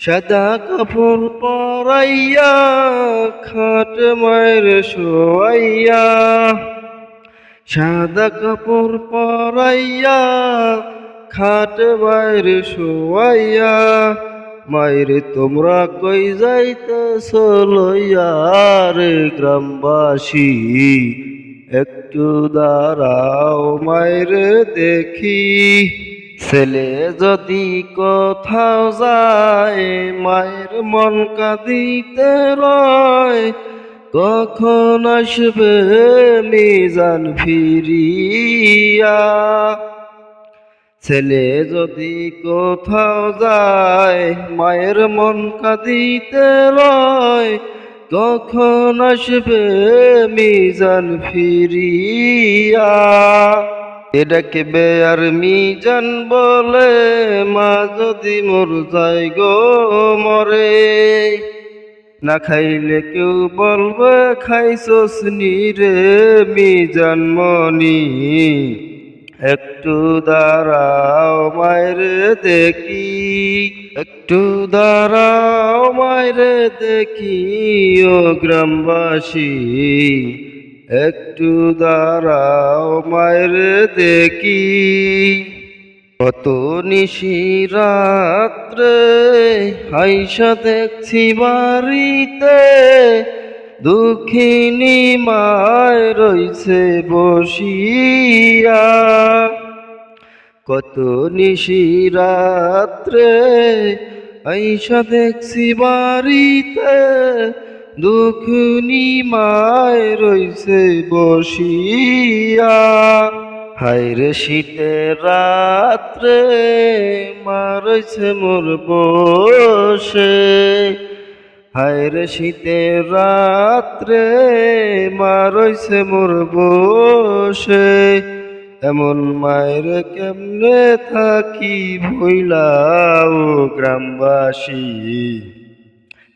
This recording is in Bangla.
সাদা কাপড় পরাইয়া, খাট মায়ের শোয়াইয়া, সাদা কাপড় পরাইয়া, খাট মায়ের শোয়াইয়া, মায়ের তোমরা কই যাইতেছ লইয়া রে গ্রামবাসী? একটু দাঁড়াও মায়ের দেখি। ছেলে যদি কোথাও যায়, মায়ের মন কাঁদিতে রয়, কখন আসবে মিজান ফিরিয়া? ছেলে যদি কোথাও যায়, মায়ের মন কাঁদিতে রয়, কখন আসবে মিজান ফিরিয়া? এটাকে বেয়ার মিজান বলে, মা যদি মোর যাই গো মরে। না খাইলে কেউ বলবে, খাইছস রে মিজান মনি একটু দাঁড়াও মায়ের দেখি, একটু দাঁড়াও মায়ের দেখি, ও গ্রামবাসী। একটু দাঁড়াও মায়ের দেখি। কত নিশি রাত্রে হাইসা দেখছি বাড়িতে। দুঃখিনী মায় রইছে বসিয়া। কত নিশি রাত্রে আইসা দেখছি বাড়িতে। দুঃখিনী মায় রইছে বসিয়া। হায়রে শীতের রাত্রে মারছে মোর বসে। হায়রে শীতের রাত্রে মারছে মোর বসে। এমন মায়ের কেমনে থাকি ভইলাও গ্রামবাসী।